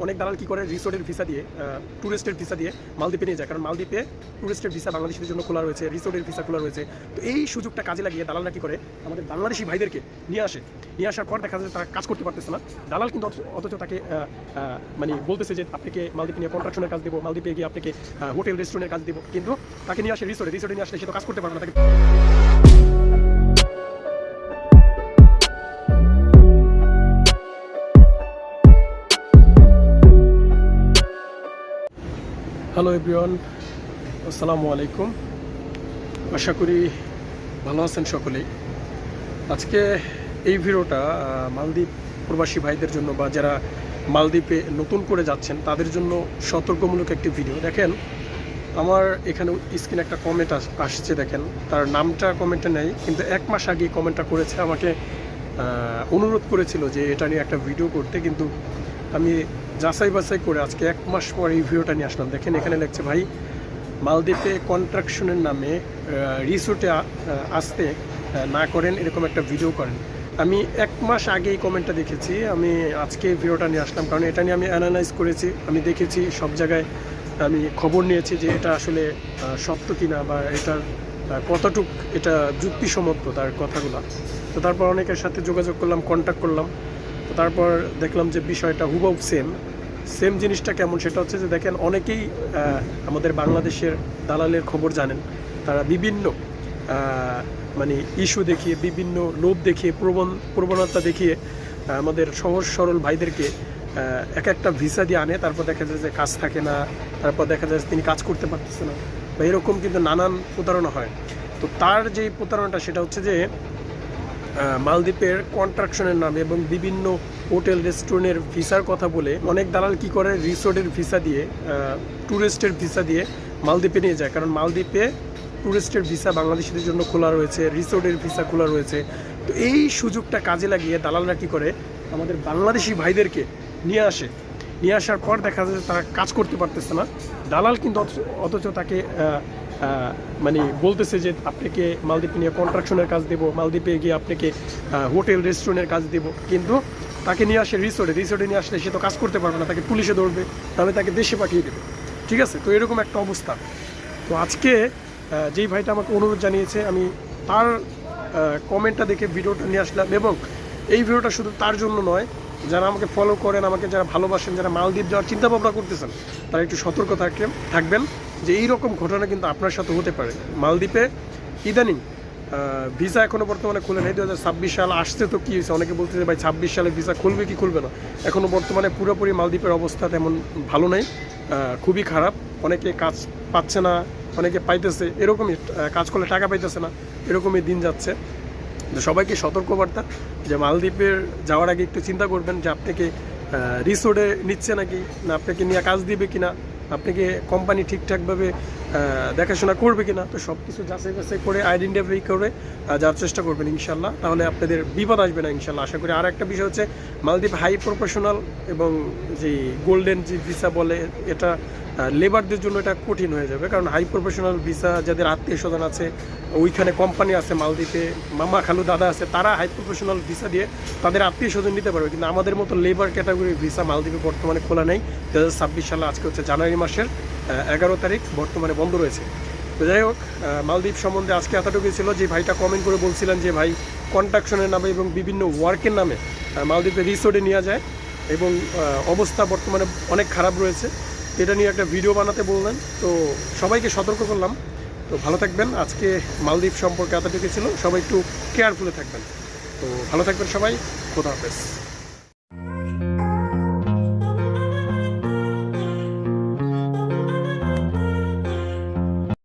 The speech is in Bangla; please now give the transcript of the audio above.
অনেক দালাল কি করে রিসোর্টের ভিসা দিয়ে ট্যুরিস্টের ভিসা দিয়ে মালদ্বীপে নিয়ে যায়। কারণ মালদ্বীপে ট্যুরিস্টের ভিসা বাংলাদেশের জন্য খোলা রয়েছে, রিসোর্টের ভিসা খোলা রয়েছে। তো এই সুযোগটা কাজে লাগিয়ে দালালরা কি করে আমাদের বাংলাদেশি ভাইদেরকে নিয়ে আসে। নিয়ে আসার পর দেখা যায় তারা কাজ করতে পারতেছে না। দালাল কিন্তু অথচ- তাকে মানে বলতেছে যে আপনাকে মালদ্বীপে নিয়ে কন্ট্রাকশনের কাজ দেবো, মালদ্বীপে গিয়ে আপনাকে হোটেল, রেস্টুরেন্টের কাজ দেবো। কিন্তু তাকে নিয়ে আসে রিসোর্টে। রিসোর্টে নিয়ে আসলে সে তো কাজ করতে পারবে না তাকে। হ্যালো এভরিওয়ান আসসালামু আলাইকুম আশা করি ভালো আছেন সকলেই। আজকে এই ভিডিওটা মালদ্বীপ প্রবাসী ভাইদের জন্য বা যারা মালদ্বীপে নতুন করে যাচ্ছেন, তাদের জন্য সতর্কমূলক একটি ভিডিও। দেখেন, আমার এখানে স্ক্রিনে একটা কমেন্ট আসছে, দেখেন। তার নামটা কমেন্টে নেই, কিন্তু এক মাস আগে কমেন্টটা করেছে। আমাকে অনুরোধ করেছিল যে এটা নিয়ে একটা ভিডিও করতে, কিন্তু আমি যাচাই বাছাই করে আজকে এক মাস পর এই ভিডিওটা নিয়ে আসলাম। দেখেন এখানে লেখছে, ভাই, মালদ্বীপে কন্ট্রাকশনের নামে রিসোর্টে আসতে না করেন এরকম একটা ভিডিও করেন। আমি এক মাস আগে এই কমেন্টটা দেখেছি, আমি আজকে ভিডিওটা নিয়ে আসলাম, কারণ এটা নিয়ে আমি অ্যানালাইজ করেছি, আমি দেখেছি সব জায়গায় আমি খবর নিয়েছি যে এটা আসলে সত্য কিনা বা এটার কতটুক এটা যুক্তিসম্মত তার কথাগুলো। তো তারপর অনেকের সাথে যোগাযোগ করলাম কন্ট্যাক্ট করলাম। তারপর দেখলাম যে বিষয়টা হুবহু সেম সেম জিনিসটা কেমন সেটা হচ্ছে যে দেখেন অনেকেই আমাদের বাংলাদেশের দালালের খবর জানেন। তারা বিভিন্ন মানে ইস্যু দেখিয়ে, বিভিন্ন লোভ দেখিয়ে, প্রবণ, প্রবণতা দেখিয়ে আমাদের সহজ সরল ভাইদেরকে এক একটা ভিসা দিয়ে আনে। তারপর দেখা যায় যে কাজ থাকে না, তারপর দেখা যায় তিনি কাজ করতে পারতেছে না। বা এরকম কিন্তু নানান প্রতারণা হয়। তো তার যে প্রতারণাটা সেটা হচ্ছে যে মালদ্বীপের কন্ট্রাকশনের নামে এবং বিভিন্ন হোটেল, রেস্টুরেন্টের ভিসার কথা বলে অনেক দালাল কি করে রিসোর্টের ভিসা দিয়ে ট্যুরিস্টের ভিসা দিয়ে মালদ্বীপে নিয়ে যায়। কারণ মালদ্বীপে ট্যুরিস্টের ভিসা বাংলাদেশিদের জন্য খোলা রয়েছে, রিসোর্টের ভিসা খোলা রয়েছে। তো এই সুযোগটা কাজে লাগিয়ে দালালরা কি করে, আমাদের বাংলাদেশি ভাইদেরকে নিয়ে আসে। নিয়ে আসার পর দেখা যায় যে তারা কাজ করতে পারতেছে না। দালাল কিন্তু অথচ- তাকে মানে বলতেছে যে আপনাকে মালদ্বীপে নিয়ে কন্ট্রাকশনের কাজ দেবো, মালদ্বীপে গিয়ে আপনাকে হোটেল রেস্টুরেন্টের কাজ দেবো। কিন্তু তাকে নিয়ে আসে রিসোর্টে রিসোর্টে নিয়ে আসলে সে তো কাজ করতে পারবে না, তাকে পুলিশে ধরবে, তাহলে তাকে দেশে পাঠিয়ে দেবে। ঠিক আছে? তো এরকম একটা অবস্থা। তো আজকে যেই ভাইটা আমাকে অনুরোধ জানিয়েছে, আমি তার কমেন্টটা দেখে ভিডিওটা নিয়ে আসলাম এবং এই ভিডিওটা শুধু তার জন্য নয়, যারা আমাকে ফলো করেন, আমাকে যারা ভালোবাসেন, যারা মালদ্বীপ যাওয়ার চিন্তা ভাবনা করতেছেন, তারা একটু সতর্ক থাকেন, থাকবেন। যে এই রকম ঘটনা কিন্তু আপনার সাথে হতে পারে। মালদ্বীপে ইদানিং ভিসা এখনও বর্তমানে খুলে নেই। দু হাজার ছাব্বিশ সাল আসছে তো কী হয়েছে? অনেকে বলতেছে, ভাই, ছাব্বিশ সালে ভিসা খুলবে কি খুলবে না? এখনও বর্তমানে পুরোপুরি মালদ্বীপের অবস্থা তেমন ভালো নেই। খুবই খারাপ। অনেকে কাজ পাচ্ছে না, অনেকে পাইতেছে। এরকমই কাজ করলে টাকা পাইতেছে না। এরকমই দিন যাচ্ছে। তো সবাইকে সতর্কবার্তা যে মালদ্বীপের যাওয়ার আগে একটু চিন্তা করবেন যে আপনাকে রিসোর্টে নিচ্ছে নাকি? না আপনাকে নিয়ে কাজ দিবে কিনা? আপনাকে কোম্পানি ঠিকঠাকভাবে দেখাশোনা করবে কিনা? তো সব কিছু যাচাই বাছাই করে আইডেন্টিফাই করে যাওয়ার চেষ্টা করবেন ইনশাল্লাহ। তাহলে আপনাদের বিপদ আসবে না ইনশাল্লাহ। আশা করি আর একটা বিষয় হচ্ছে মালদ্বীপ হাই প্রফেশনাল এবং যে গোল্ডেন যে ভিসা বলে, এটা লেবারদের জন্য এটা কঠিন হয়ে যাবে। কারণ হাই প্রফেশনাল ভিসা যাদের আত্মীয় স্বজন আছে, ওইখানে কোম্পানি আছে মালদ্বীপে মামা খালু দাদা আছে, তারা হাই প্রফেশনাল ভিসা দিয়ে তাদের আত্মীয় স্বজন নিতে পারবে। কিন্তু আমাদের মতো লেবার ক্যাটাগরির ভিসা মালদ্বীপে বর্তমানে খোলা নেই। দু হাজার ছাব্বিশ সালে আজকে হচ্ছে জানুয়ারি মাসের এগারো তারিখ বর্তমানে বন্ধ রয়েছে। তো যাই হোক মালদ্বীপ সম্বন্ধে আজকে এতটুকুই ছিল যে ভাইটা কমেন্ট করে বলছিলেন যে ভাই কন্ট্রাকশনের নামে এবং বিভিন্ন ওয়ার্কের নামে মালদ্বীপে রিসোর্টে নিয়ে যায় এবং অবস্থা বর্তমানে অনেক খারাপ রয়েছে। এটা নিয়ে একটা ভিডিও বানাতে বললেন। তো সবাইকে সতর্ক করলাম। তো ভালো থাকবেন। আজকে মালদ্বীপ সম্পর্কে এতটুকু ছিল। সবাই একটু কেয়ারফুলে থাকবেন। তো ভালো থাকবেন সবাই। খোদা হাফেজ।